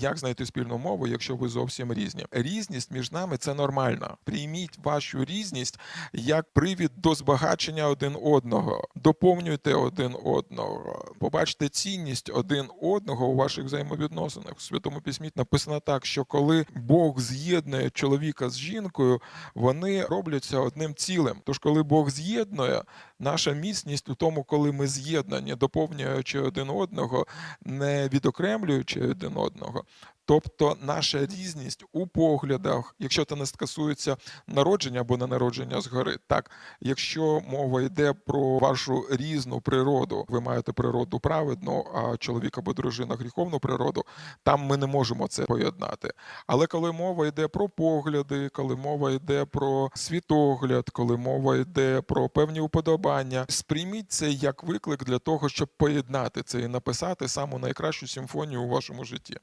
Як знайти спільну мову, якщо ви зовсім різні? Різність між нами це нормально. Прийміть вашу різність як привід до збагачення один одного. Доповнюйте один одного. Побачте цінність один одного у ваших взаємовідносинах. У Святому письмі написано так, що коли Бог з'єднує чоловіка з жінкою, вони робляться одним цілим. Тож, коли Бог з'єднує, наша міцність у тому, коли ми з'єднані, доповнюючи один одного, не відокремлюючи один одного. Тобто наша різність у поглядах, якщо це не стосується народження або не народження згори, так якщо мова йде про вашу різну природу, ви маєте природу праведну, а чоловік або дружина гріховну природу, там ми не можемо це поєднати. Але коли мова йде про погляди, коли мова йде про світогляд, коли мова йде про певні уподобання, сприйміть це як виклик для того, щоб поєднати це і написати саму найкращу симфонію у вашому житті.